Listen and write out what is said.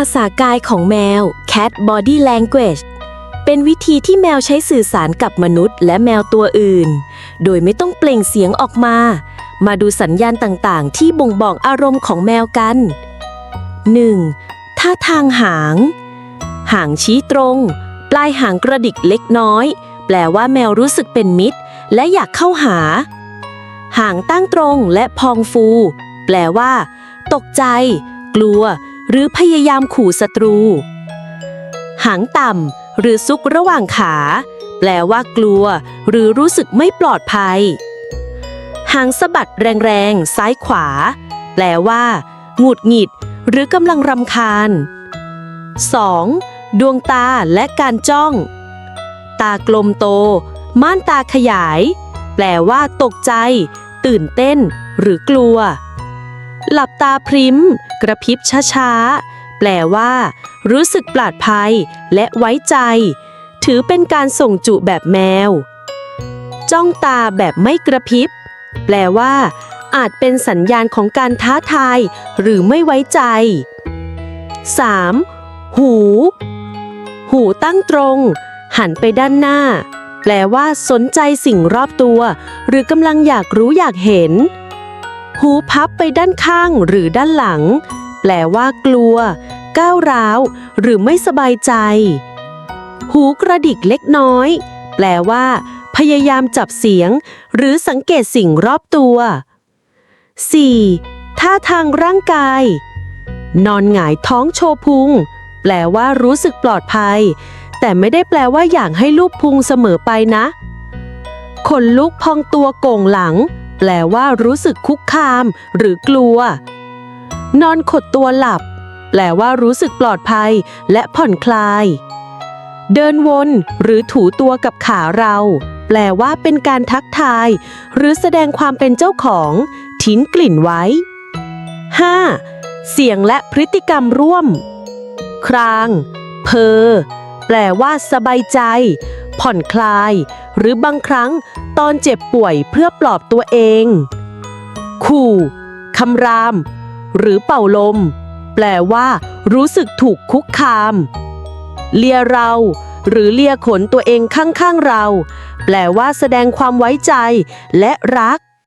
าษากายของแมว Cat Body Language เป็นวิธีที่แมวใช้สื่อสารกับมนุษย์ และแมวตัวอื่น โดยไม่ต้องเปล่งเสียงออกมา มาดูสัญญาณต่างๆ ที่บ่งบอกอารมณ์ของแมวกัน 1. ท่าทางหาง หางชี้ตรง ปลายหางกระดิกเล็กน้อย แปลว่าแมวรู้สึกเป็นมิตร และอยากเข้าหา หางตั้งตรงและพองฟู แปลว่า ตกใจ กลัว หรือพยายามขู่ศัตรู หางต่ำหรือซุกระหว่างขา แปลว่ากลัว หรือรู้สึกไม่ปลอดภัย หางสะบัดแรงๆ ซ้ายขวา แปลว่าหงุดหงิด หรือกำลังรำคาญ 2. ดวงตาและการจ้อง ตากลมโต ม่านตาขยาย แปลว่าตกใจ ตื่นเต้น หรือกลัว หลับตาพริมกระพริบช้าๆ แปลว่า รู้สึกปลอดภัยและไว้ใจ ถือเป็นการส่งจุแบบแมว จ้องตาแบบไม่กระพริบ แปลว่า อาจเป็นสัญญาณของการท้าทาย หรือไม่ไว้ใจ 3. หู หูตั้งตรง หันไปด้านหน้า แปลว่า สนใจสิ่งรอบตัว หรือกำลังอยากรู้อยากเห็น หูพับไปด้านข้างหรือด้านหลัง แปลว่ากลัว ก้าวร้าว หรือไม่สบายใจ หูกระดิกเล็กน้อย แปลว่า พยายามจับเสียง หรือสังเกตสิ่งรอบตัว 4. ท่าทางร่างกาย นอนหงายท้องโชพุง แปลว่ารู้สึกปลอดภัย แต่ไม่ได้แปลว่าอยากให้ลูกพุงเสมอไปนะ ขนลุกพองตัวโก่งหลัง แปลว่ารู้สึกคุกคาม หรือกลัว นอนขดตัวหลับ แปลว่ารู้สึกปลอดภัย และผ่อนคลาย เดินวนหรือถูตัวกับขาเรา แปลว่าเป็นการทักทาย หรือแสดงความเป็นเจ้าของ ทิ้งกลิ่นไว้ 5. เสียงและพฤติกรรมร่วม คราง เพอ แปลว่าสบายใจ ผ่อนคลาย หรือบางครั้งตอนเจ็บป่วยเพื่อปลอบตัวเอง ขู่คำราม หรือเป่าลม แปลว่า รู้สึกถูกคุกคาม เลียเรา หรือเลียขนตัวเองข้างๆเรา แปลว่าแสดงความไว้ใจ และรัก